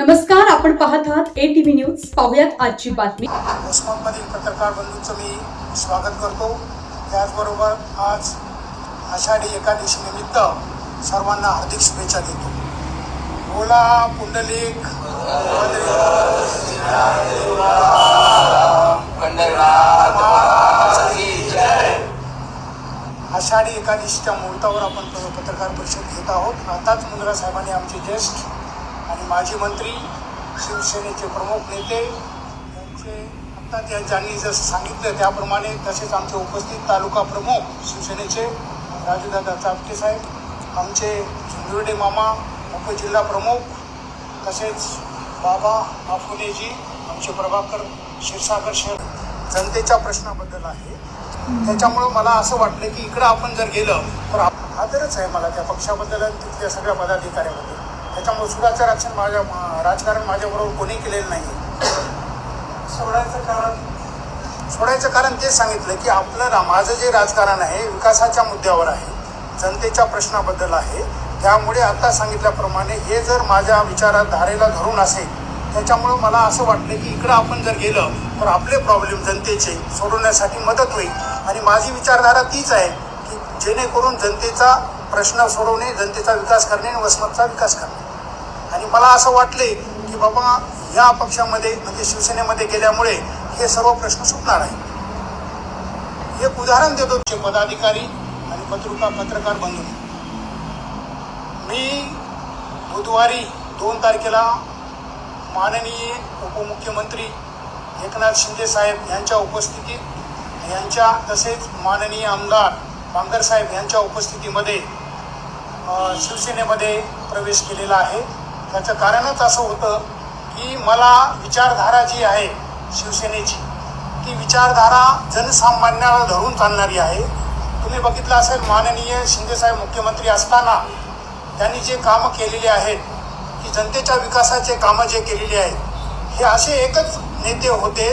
नमस्कार आपण पाहत आहात ए टी व्ही न्यूज पाहुयात आजची बातमी. उस्मानमधील पत्रकार बंधूंचं मी स्वागत करतो. त्याचबरोबर आज आषाढी एकादशी निमित्त सर्वांना हार्दिक शुभेच्छा देतो. बोला पुंडलिक. आषाढी एकादशीच्या मुहूर्तावर आपण पत्रकार परिषद घेत आहोत. आताच मुंद्रा साहेबांनी आमचे ज्येष्ठ आणि माजी मंत्री शिवसेनेचे प्रमुख नेते यांचे आता त्या ज्यांनी जसं सांगितलं त्याप्रमाणे तसेच आमचे उपस्थित तालुका प्रमुख शिवसेनेचे राजूदादा चापटे साहेब आमचे झुंजुर्डे मामा उपजिल्हा प्रमुख तसेच बाबा आफुलेजी आमचे प्रभाकर क्षीरसागर शहर जनतेच्या प्रश्नाबद्दल आहे. त्याच्यामुळं मला असं वाटलं की इकडं आपण जर गेलं तर आदरच आहे मला त्या पक्षाबद्दल आणि तिथल्या सगळ्या पदाधिकाऱ्याबद्दल. त्याच्यामुळे सुडाचं रक्षण माझ्या मा- राजकारण माझ्याबरोबर कोणी केलेलं नाही सोडायचं कारण सोडायचं कारण तेच सांगितलं की आपलं रा- माझं जे राजकारण आहे विकासाच्या मुद्द्यावर आहे जनतेच्या प्रश्नाबद्दल आहे त्यामुळे आता सांगितल्याप्रमाणे हे जर माझ्या विचारात धारेला धरून असेल त्याच्यामुळं मला असं वाटलं की इकडं आपण जर गेलं तर आपले प्रॉब्लेम जनतेचे सोडवण्यासाठी मदत होईल. आणि माझी विचारधारा तीच आहे की जेणेकरून जनतेचा प्रश्न सोडवणे जनतेचा विकास करणे आणि वसमतचा विकास करणे. आणि मला असं वाटले की बाबा या पक्षामध्ये म्हणजे शिवसेनेमध्ये गेल्यामुळे हे सर्व प्रश्न सुटणार आहे एक उदाहरण देतो ते पदाधिकारी आणि पत्रिका पत्रकार बंधू. मी बुधवारी दोन तारखेला माननीय उपमुख्यमंत्री एकनाथ शिंदे साहेब यांच्या उपस्थितीत यांच्या तसेच माननीय आमदार बांगर साहेब यांच्या उपस्थितीमध्ये शिवसेनेमध्ये प्रवेश केलेला आहे. त्याचं कारणच असं होतं की मला विचारधारा जी आहे शिवसेनेची ती विचारधारा जनसामान्याला धरून चालणारी आहे. तुम्ही बघितलं असेल माननीय शिंदेसाहेब मुख्यमंत्री असताना त्यांनी जे कामं केलेली आहेत की जनतेच्या विकासाचे कामं जे केलेली आहेत हे असे एकच नेते होते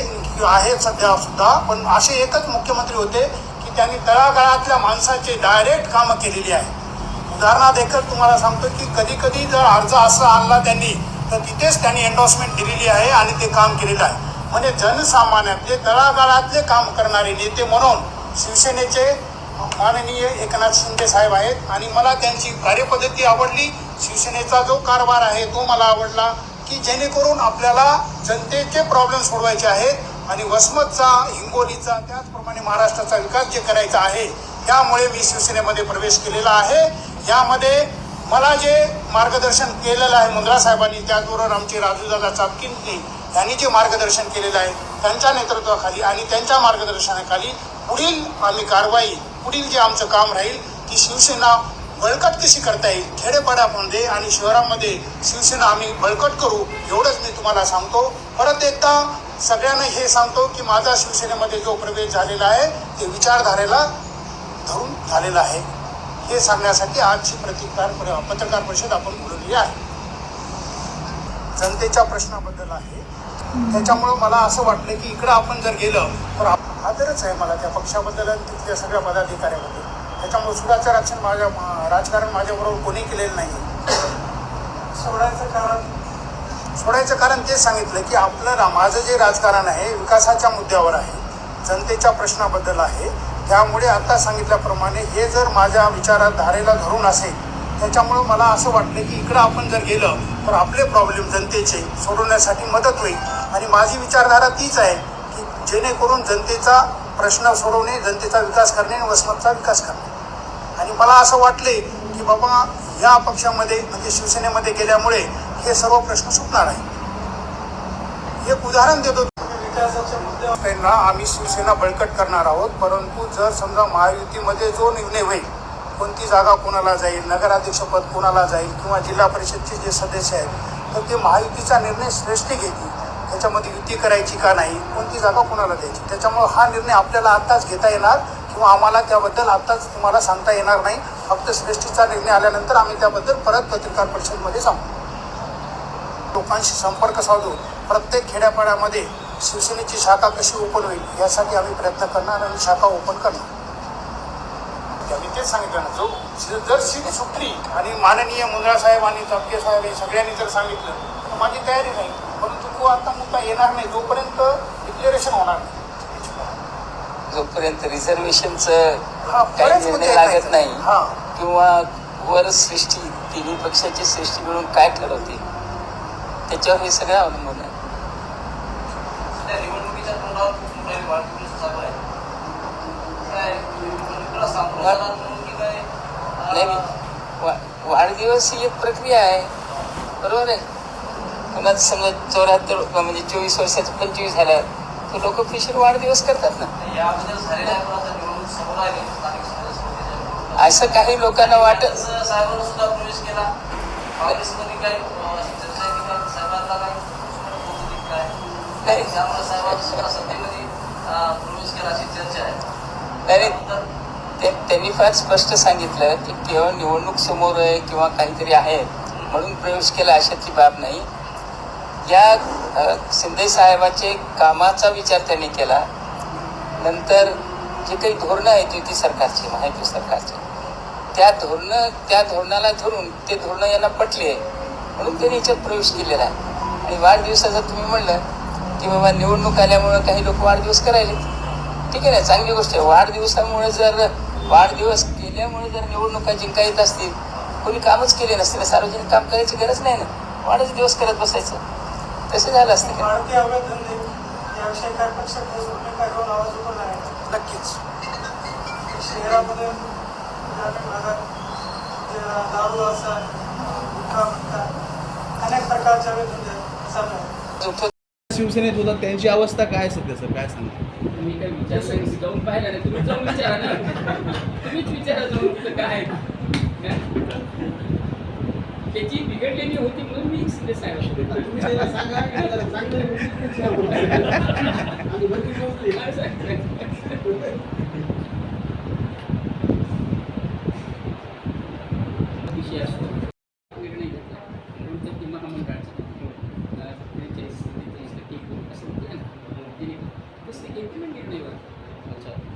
आहेत सध्या सुद्धा पण असे एकच मुख्यमंत्री होते की त्यांनी तळागाळातल्या माणसाचे डायरेक्ट कामं केलेली आहेत. उदाहरणादेखत तुम्हाला सांगतो की कधी कधी जर अर्ज असा आणला त्यांनी तर तिथेच त्यांनी एन्डॉर्समेंट दिलेली आहे आणि ते काम केलेलं आहे. म्हणजे जनसामान्यातले तळागाळातले काम करणारे नेते म्हणून शिवसेनेचे माननीय एकनाथ शिंदे साहेब आहेत आणि मला त्यांची कार्यपद्धती आवडली. शिवसेनेचा जो कारभार आहे तो मला आवडला की जेणेकरून आपल्याला जनतेचे प्रॉब्लेम सोडवायचे आहेत आणि वसमतचा हिंगोलीचा त्याचप्रमाणे महाराष्ट्राचा विकास जे करायचा आहे त्यामुळे मी शिवसेनेमध्ये प्रवेश केलेला आहे. यामध्ये मला जे मार्गदर्शन केलेलं आहे मुंद्रा साहेबांनी त्याचबरोबर आमचे राजूदादा चापकींनी यांनी जे मार्गदर्शन केलेलं आहे त्यांच्या नेतृत्वाखाली आणि त्यांच्या मार्गदर्शनाखाली पुढील आम्ही कारवाई पुढील जे आमचं काम राहील की शिवसेना बळकट कशी करता येईल खेडेपाड्यामध्ये आणि शहरामध्ये शिवसेना आम्ही बळकट करू एवढंच मी तुम्हाला सांगतो. परत एकदा सगळ्यांना हे सांगतो की माझा शिवसेनेमध्ये जो प्रवेश झालेला आहे ते विचारधारेला धरून झालेला आहे. हे सांगण्यासाठी आजची प्रतिकार पत्रकार परिषद आपण बोलवली आहे. जनतेच्या प्रश्नाबद्दल आहे. त्याच्यामुळं मला असं वाटलं की इकडं आपण जर गेलं तर आदरच आहे मला त्या पक्षाबद्दल आणि तिथल्या सगळ्या पदाधिकाऱ्याबद्दल. त्याच्यामुळे सुडाचं रक्षण माझ्या राजकारण माझ्याबरोबर कोणी केलेलं नाही सोडायचं कारण? सोडायचं कारण तेच सांगितलं की आपलं माझं जे राजकारण आहे विकासाच्या मुद्द्यावर आहे. जनतेच्या प्रश्नाबद्दल आहे. त्यामुळे आता सांगितल्याप्रमाणे हे जर माझ्या विचारात धारेला धरून असेल त्याच्यामुळं मला असं वाटलं की इकडं आपण जर गेलं तर आपले प्रॉब्लेम जनतेचे सोडवण्यासाठी मदत होईल. आणि माझी विचारधारा तीच आहे की जेणेकरून जनतेचा प्रश्न सोडवणे जनतेचा विकास करणे आणि वसमतचा विकास करणे. आणि मला असं वाटले की बाबा या पक्षामध्ये म्हणजे शिवसेनेमध्ये गेल्यामुळे हे सर्व प्रश्न सुटणार आहे एक उदाहरण देतो. त्यांना आम्ही शिवसेना बळकट करणार आहोत. परंतु जर समजा महायुतीमध्ये जो निर्णय होईल कोणती जागा कोणाला जाईल नगराध्यक्षपद कोणाला जाईल किंवा जिल्हा परिषदचे जे सदस्य आहेत तर ते महायुतीचा निर्णय श्रेष्ठ घेतील. त्याच्यामध्ये युती करायची का नाही कोणती जागा कोणाला द्यायची त्याच्यामुळं हा निर्णय आपल्याला आत्ताच घेता येणार किंवा आम्हाला त्याबद्दल आत्ताच तुम्हाला सांगता येणार नाही. फक्त श्रेष्ठीचा निर्णय आल्यानंतर आम्ही त्याबद्दल परत पत्रकार परिषदेमध्ये सांगू लोकांशी संपर्क साधून प्रत्येक खेड्यापाड्यामध्ये शिवसेनेची शाखा कशी ओपन होईल यासाठी आम्ही प्रयत्न करणार आणि शाखा ओपन करणार आम्ही तेच सांगितलं ना जो जर सीट सुटली आणि माननीय मुंद्रा साहेब आणि तपके साहेब हे सगळ्यांनी जर सांगितलं तर माझी तयारी नाही. परंतु तो आता मुद्दा येणार नाही जोपर्यंत डिक्लेरेशन होणार नाही. जोपर्यंत रिझर्वेशनचं हा, काही निर्णय लागत नाही हा. किंवा वर सृष्टी तिन्ही पक्षाची सृष्टी मिळून काय ठरवते त्याच्यावर हे सगळं अवलंबून आहे त्या निवडणुकीच्या तोंडावर खूप मोठा वाढदिवस चालू आहे काय काय नाही वाढदिवस ही एक प्रक्रिया आहे. बरोबर आहे? कुणाचं समजा चौऱ्याहत्तर म्हणजे चोवीस वर्षाचं पंचवीस झालं तर लोक खुशीर वाढदिवस करतात ना. असं काही लोकांना वाटत नाही. ते त्यांनी फार स्पष्ट सांगितलं की केवळ निवडणूक समोर आहे किंवा काहीतरी आहे म्हणून प्रवेश केला अशातली बाब नाही. या शिंदे साहेबाचे कामाचा विचार त्यांनी केला. नंतर जे काही धोरणं आहेत युती सरकारची माहिती सरकारची त्या धोरणं त्या धोरणाला धरून ते धोरणं यांना पटले म्हणून त्यांनी याच्यात प्रवेश केलेला आहे. आणि वाढदिवसाचं तुम्ही म्हणलं की बाबा निवडणूक आल्यामुळं काही लोक वाढदिवस करायले ठीक आहे ना चांगली गोष्ट आहे. वाढदिवसामुळे जर वाढदिवस केल्यामुळे जर निवडणुका जिंका येत असतील कोणी कामच केले नसतील सार्वजनिक काम करायची गरज नाही ना? वाढच दिवस करत बसायचं. तसे झालं असतं नक्कीच. शहरामध्ये दारू असा अनेक प्रकारचे शिवसेनेत होतात त्यांची अवस्था काय सध्या सर? काय सांगता मी काय विचारलं नाही, जाऊन पाहिलं नाही तुम्ही जाऊन विचारा ना. तुम्हीच विचारा जाऊन तिथं काय? त्याची बिघडलेली होती म्हणून मी शिंदे साहेब विषय असतो निर्णय घेतला म्हणून तर ती महामंडळाचा अं, त्रेचाळीस त्रेचाळीस टक्के एकूण असं होतं ना तिने तसं घेतली ना निर्णय वर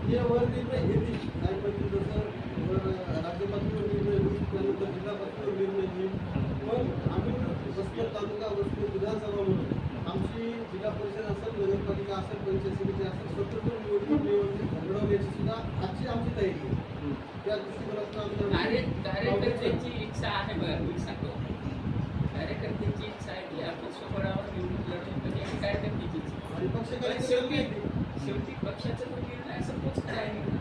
वर निर्णय घेतील जसं वर राज्यपातळीवर निर्णय होईल त्यानंतर जिल्हा पातळीवर निर्णय घेईल पण आम्ही वसमत तालुका वसमत विधानसभा म्हणून आमची जिल्हा परिषद असेल नगरपालिका असेल पंचायत समिती असेल स्वतंत्र निवडणूक घडवण्याची सुद्धा आजची आमची तयारी आहे. त्या दृष्टिकोनातून कार्यकर्त्यांची इच्छा आहे बघा मी सांगतो. कार्यकर्त्यांची इच्छा आहे की आपण स्वबळावर निवडणूक म्हणजे ही कार्यकर्त्याची इच्छा आणि पक्ष शेवटी पक्षाचा जो निर्णय आहे. संपोच करायला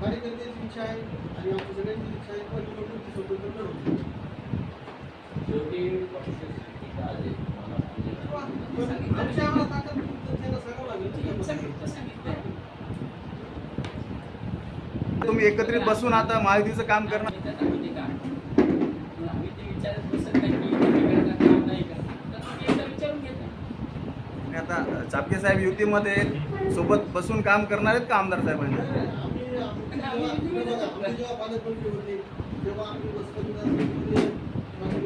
कार्यकर्त्याची इच्छा आहे आणि आमच्या सगळ्यांची इच्छा आहे पण निवडणूक स्वतंत्र लढवू पण आमच्या आम्हाला ताकद त्यांना सांगावं लागेल. सांगितलं सांगितलं. तुम्ही एकत्रित बसून आता महायुतीचं काम करणार. मग आम्ही ते विचारत बसत नाही की हे करणार काम नाही करणार तर तुम्ही एकदा विचारून घेता आणि आता चापके साहेब युतीमध्ये सोबत बसून काम करणार आहेत का आमदार साहेबांनी? आम्ही जेव्हा आम्ही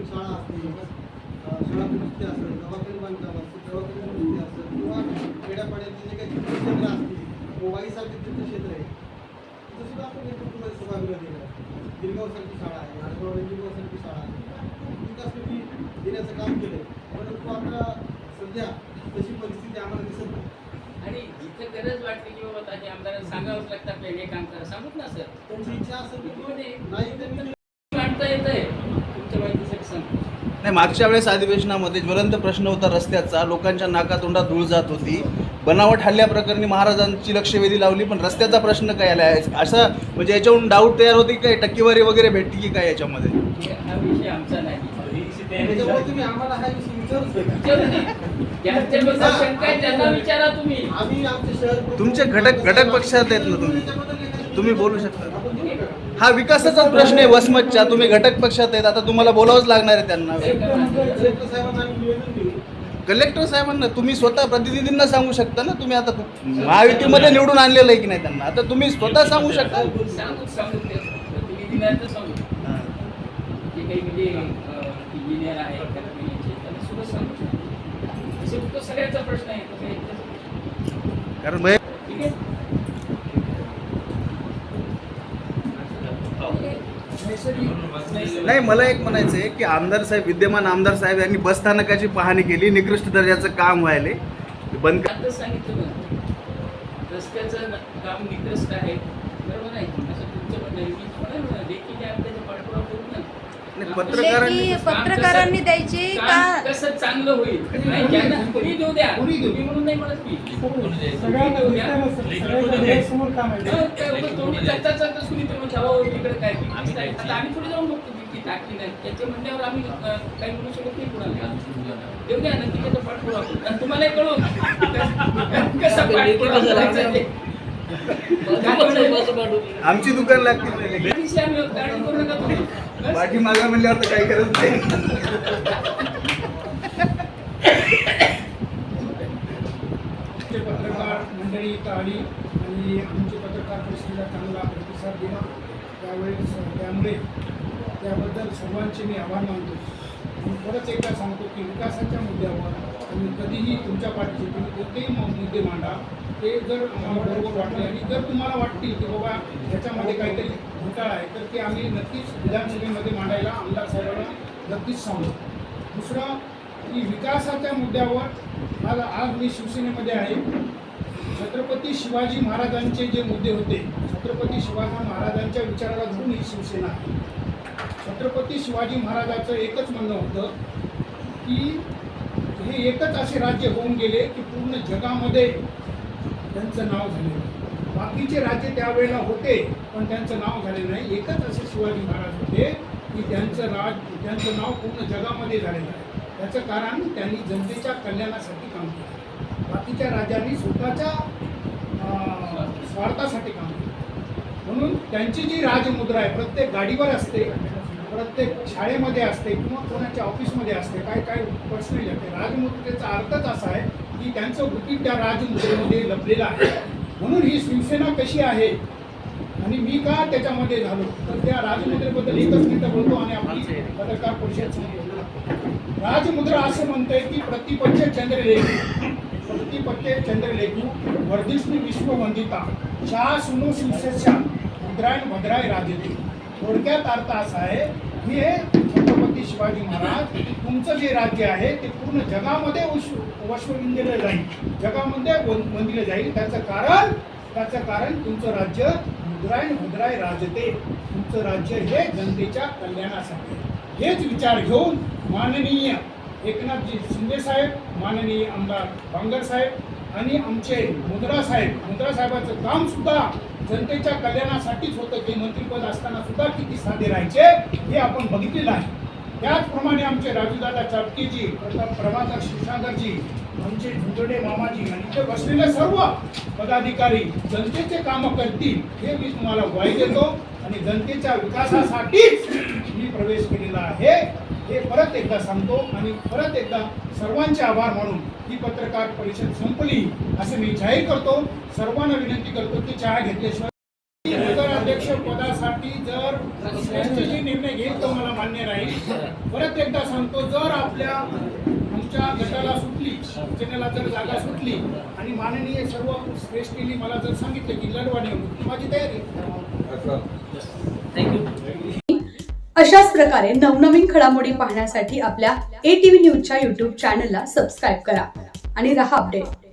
शाळा आहे सुद्धा आपण आहे शाळा आहे शाळा आहे देण्याचं काम केलं परंतु आता सध्या तशी परिस्थिती आम्हाला दिसत नाही. आणि जिथं गरज वाटते की बाबा ताजी आमदारांना सांगावंच लागतं आपल्याला हे काम करा. सांगूत ना सर. त्यांची इच्छा असेल तर युतीमध्ये नाही मांडता येत आहे तुमच्या माहितीसाठी सांगतो. नाही मागच्या वेळेस अधिवेशनामध्ये ज्वलंत प्रश्न होता रस्त्याचा. लोकांच्या नाकातोंडात धूळ जात होती. बनावट हल्ल्याप्रकरणी महाराजांची लक्षवेधी लावली पण रस्त्याचा प्रश्न काय आला? आहे असा म्हणजे याच्यावरून डाऊट तयार होती की काय? टक्केवारी वगैरे भेटली की काय याच्यामध्ये? हे हा विषय आमचा नाही. त्याच्यामुळे तुम्ही आम्हाला हा विषय तुमचे घटक- घटक पक्षात आहेत ना तुम्ही. तुम्ही बोलू शकता. हा विकासाचाच प्रश्न आहे वसमतच्या. तुम्ही घटक पक्षात आहेत. आता तुम्हाला बोलावंच लागणार आहे त्यांना. कलेक्टर साहेबांना तुम्ही स्वतः प्रतिनिधींना सांगू शकता ना? तुम्ही आता महायुतीमध्ये निवडून आणलेलं आहे की नाही त्यांना? आता तुम्ही स्वतः सांगू शकता सांगू सांगू ते प्रतिनिधींना तर सांगू जे काही म्हणजे इंजिनियर आहे कंपनीचे त्यांना सुद्धा सांगू शकतो प्रश्न आहे. कारण ठीक आहे? नाही मला एक म्हणायचं आहे की आमदार साहेब विद्यमान आमदार साहेब यांनी बसस्थानकाची पाहणी केली निकृष्ट दर्जाचं काम व्हायले. बंद सांगितलं रस्त्याचं काम निकृष्ट आहे. बरोबर आहे? असं तुमचं म्हणणं आहे. मी तुम्हाला म्हणलं, लेखी ज्ञान त्याचा पाठपुरावा करू ना नाही, काम- पत्रकारांनी लेखी पत्रकारांनी द्यायची का? कसं चांगलं होईल. नाही, ज्यांना कुणी देऊ द्या. म्हणून नाही म्हणत मी. ना काम आहे हं, उगाच चालता कुणी "हो, तिकडे काय आता आम्ही पुढे जाऊन बघतो की ती टाकली नाही. त्याच्या म्हणण्यावर आम्ही अं, काही म्हणू शकत नाही कुणाला देऊ द्या. नक्की त्याचा पाठपुरावा करू. आणि तुम्हालाही कळू कसा पाठपुरावा करायचा ते. आमची दुकान लागतील त्यादिवशी आम्ही करू नका तुम्ही म्हणल्यावर तर काही गरज नाही. पत्रकार मंडळी इथं आली आणि आमचे पत्रकार परिषदेला चांगला प्रतिसाद दिला. त्यावेळेस त्यामुळे त्याबद्दल सर्वांचे मी आभार मानतो. आणि परत एकदा सांगतो की विकासाच्या मुद्द्यावर आम्ही कधीही तुमच्या पाठीचे तुम्ही कोणतेही मु- मुद्दे मांडा. ते जर आम्हाला बरोबर वाटले आणि जर तुम्हाला वाटतील की बाबा ह्याच्यामध्ये काहीतरी घोटाळा आहे तर ते आम्ही नक्कीच विधानसभेमध्ये मांडायला आमदार साहेबांना नक्कीच सांगू. दुसरं की विकासाच्या मुद्द्यावर आज आज मी शिवसेनेमध्ये आहे. छत्रपती शिवाजी महाराजांचे जे मुद्दे होते छत्रपती शिवाजी महाराजांच्या विचाराला धरून ही शिवसेना आहे. छत्रपती शिवाजी महाराजाचं एकच म्हणणं होतं की हे एकच असे राज्य होऊन गेले की पूर्ण जगामध्ये त्यांचं नाव झाले बाकीचे राज्य त्यावेळेला होते पण त्यांचं नाव झाले नाही. एकच असे शिवाजी महाराज होते की त्यांचं राज त्यांचं नाव पूर्ण जगामध्ये झालेलं आहे. त्याचं कारण त्यांनी जनतेच्या कल्याणासाठी काम केलं. बाकीच्या राजांनी स्वतःच्या स्वार्थासाठी काम केलं. म्हणून त्यांची जी राजमुद्रा आहे प्रत्येक गाडीवर असते प्रत्येक शाळेमध्ये असते किंवा कोणाच्या ऑफिसमध्ये असते काय काय पर्सनली असते. राजमुद्रेचा अर्थच असा आहे की त्यांचं गुपित त्या राजमुद्रेमध्ये लपलेलं आहे. म्हणून ही शिवसेना कशी आहे आणि मी का त्याच्यामध्ये झालो? तर त्या राजमुद्रेबद्दल एकच मिनिटं बोलतो आणि आपली पत्रकार परिषद राजमुद्रा असं म्हणतंय की प्रतिपक्ष चंद्रलेखू प्रतिपक्ष चंद्रलेखू वर्धिष्णू विश्ववंदिता शाह सुनो शिवसेशा मुद्राय भद्राय राजते थोडक्यात अर्थ असा आहे की हे छत्रपती शिवाजी महाराज तुमचं जे राज्य आहे ते पूर्ण जगामध्ये वश्व वश्वविंदिलं जाईल. जगामध्ये वंदिलं जाईल. त्याचं कारण त्याचं कारण तुमचं राज्य मुद्राय मुद्राय राजते. तुमचं राज्य हे जनतेच्या कल्याणासाठी हेच विचार घेऊन माननीय एकनाथजी शिंदे साहेब माननीय आमदार बांगर साहेब आणि आमचे मुद्रा साहेब मुद्रा साहेबांचं काम सुद्धा जनतेच्या कल्याणासाठीच होतं. की मंत्रीपद असताना सुद्धा किती साधे राहायचे हे आपण बघितलेलं आहे. त्याचप्रमाणे आमचे राजूदादा चापकेजी प्रताप प्रभाकर शिवसागरजी आमचे झुंजडे मामाजी आणि इथे बसलेले सर्व पदाधिकारी जनतेचे कामं करतील हे मी तुम्हाला ग्वाही देतो. आणि जनतेच्या विकासासाठीच मी प्रवेश केलेला आहे. हे परत एकदा सांगतो आणि परत एकदा सर्वांचे आभार मानून ही पत्रकार परिषद संपली असे मी जाहीर करतो. सर्वांना विनंती करतो की चहा घेतल्याशिवाय अध्यक्ष पदासाठी जर जे निर्णय घेईल तो मला मान्य राहील. परत एकदा सांगतो जर आपल्या तुमच्या गटाला सुटली शिवसेनेला जर जागा सुटली आणि माननीय सर्व श्रेष्ठींनी मला जर सांगितलं की लढवा निवडणूक माझी तयारी अशाच प्रकारे नवनवीन घडामोडी पाहण्यासाठी आपल्या ए टी व्ही न्यूजच्या युट्यूब चॅनलला सबस्क्राईब करा आणि रहा अपडेट